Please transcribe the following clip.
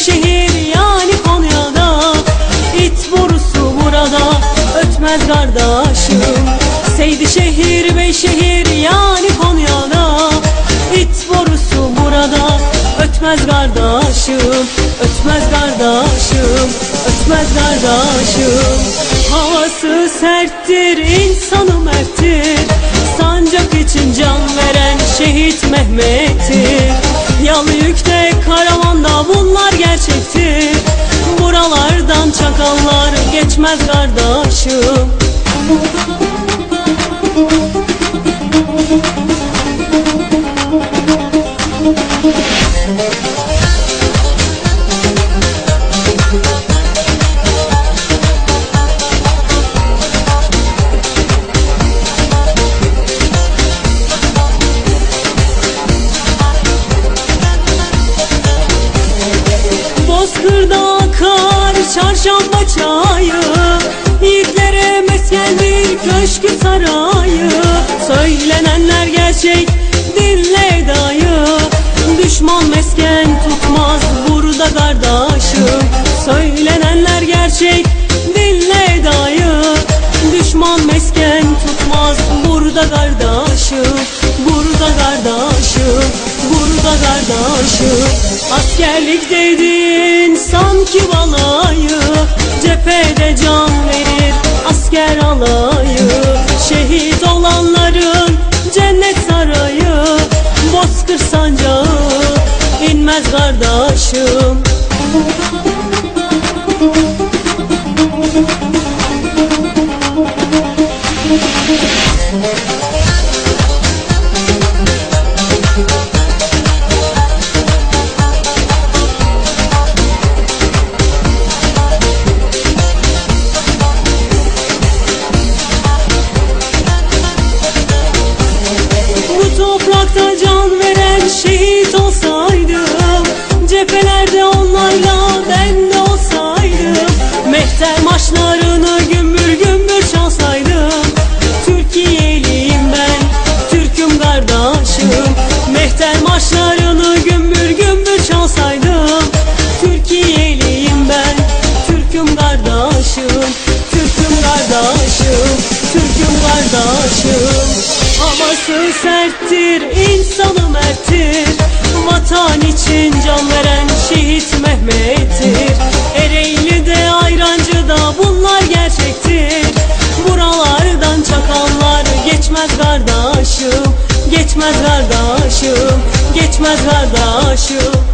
Beyşehir yani Konya'da. İt borusu burada ötmez kardeşim. Seydişehir, Beyşehir yani Konya'da. İt borusu burada ötmez kardeşim. Ötmez kardeşim, ötmez kardeşim. Havası serttir, insanı merttir. Sancak için can veren şehit Mehmet'tir çakallar geçmez kardeşim çarşamba çayı Yiğitlere meskendir köşkü sarayı. Söylenenler gerçek dinle dayı. Düşman mesken tutmaz burada kardeşim. Söylenenler gerçek dinle dayı. Düşman mesken tutmaz burada kardeşim kardeşim Askerlik dediğin sanki balayı. Cephede can verir asker alayı. Şehit olanların cennet sarayı. Bozkır sancağı inmez kardeşim Mehter maçlarını gümbür gümbür çalsaydım Türkiye'liyim ben, Türk'üm kardeşim. Mehter maçlarını gümbür gümbür çalsaydım Türkiye'liyim ben, Türk'üm kardeşim. Türk'üm kardeşim, Türk'üm kardeşim. Havası serttir, insanı merttir. Vatan için can veren şehit Mehmet'tir kardeşim Geçmez kardeşim Geçmez kardeşim.